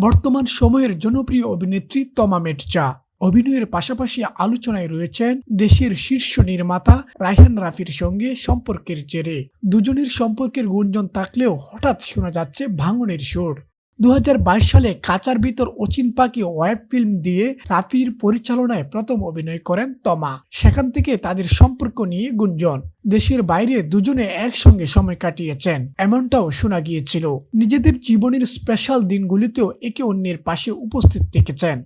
বর্তমান সময়ের জনপ্রিয় অভিনেত্রী তমা মেটজা। অভিনয়ের পাশাপাশি আলোচনায় রয়েছেন দেশের শীর্ষ নির্মাতা রায়হান রাফির সঙ্গে সম্পর্কের জেরে। দুজনের সম্পর্কের গুঞ্জন থাকলেও হঠাৎ শোনা যাচ্ছে ভাঙনের সুর। দু হাজার বাইশ সালে কাচার ভিতর অচিন পাখি ওয়েব ফিল্ম দিয়ে রাফির পরিচালনায় প্রথম অভিনয় করেন তমা। সেখান থেকে তাদের সম্পর্ক নিয়ে গুঞ্জন। দেশের বাইরে দুজনে একসঙ্গে সময় কাটিয়েছেন, এমনটাও শোনা গিয়েছিল। নিজেদের জীবনের স্পেশাল দিনগুলিতেও একে অন্যের পাশে উপস্থিত থেকেছেন।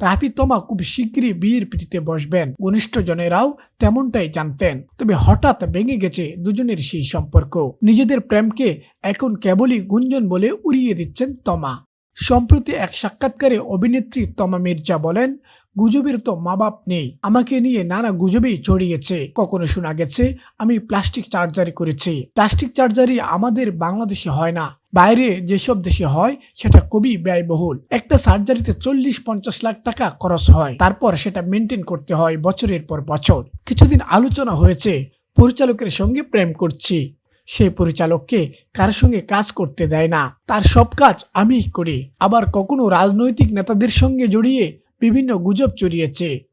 রাফি তোমা খুব শীঘ্রই বিয়ের পিঠিতে বসবেন। ঘনিষ্ঠ জনেরাও তেমনটাই জানতেন। তবে হঠাৎ ভেঙে গেছে দুজনের সেই সম্পর্ক। নিজেদের প্রেমকে এখন কেবলই গুঞ্জন বলে উড়িয়ে দিচ্ছেন তমা। সম্প্রতি এক সাক্ষাৎকারে অভিনেত্রী তমা মির্জা বলেন, গুজবের তো মা বাপ নেই। আমাকে নিয়ে নানা গুজবেই ছড়িয়েছে কখনো শোনা গেছে, আমি প্লাস্টিক চার্জারি করেছি। প্লাস্টিক চার্জারি আমাদের বাংলাদেশে হয় না। বাইরে যেসব দেশে হয়, সেটা খুবই ব্যয়বহুল। একটা সার্জারিতে চল্লিশ পঞ্চাশ লাখ টাকা খরচ হয়। তারপর সেটা মেনটেন করতে হয় বছরের পর বছর। কিছুদিন আলোচনা হয়েছে, পরিচালকের সঙ্গে প্রেম করছি। সেই পরিচালককে কার সঙ্গে কাজ করতে দেয় না। তার সব কাজ আমি করি। আবার কখনো রাজনৈতিক নেতাদের সঙ্গে জড়িয়ে বিভিন্ন গুজব চড়িয়েছে।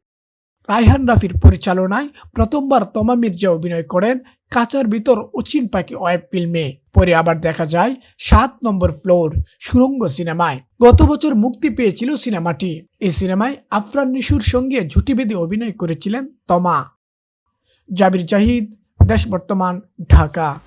রায়হান রাফির পরিচালনায় প্রথমবার তমা মির্জা অভিনয় করেন কাঁচার ভিতর অচিন পাখি ওয়েব ফিল্মে। পরে আবার দেখা যায় সাত নম্বর ফ্লোর সুরঙ্গ সিনেমায়। গত বছর মুক্তি পেয়েছিল সিনেমাটি। এই সিনেমায় আফরান নিশুর সঙ্গে জুটি বেঁধে অভিনয় করেছিলেন তমা। জাবির জাহিদ, দেশ বর্তমান, ঢাকা।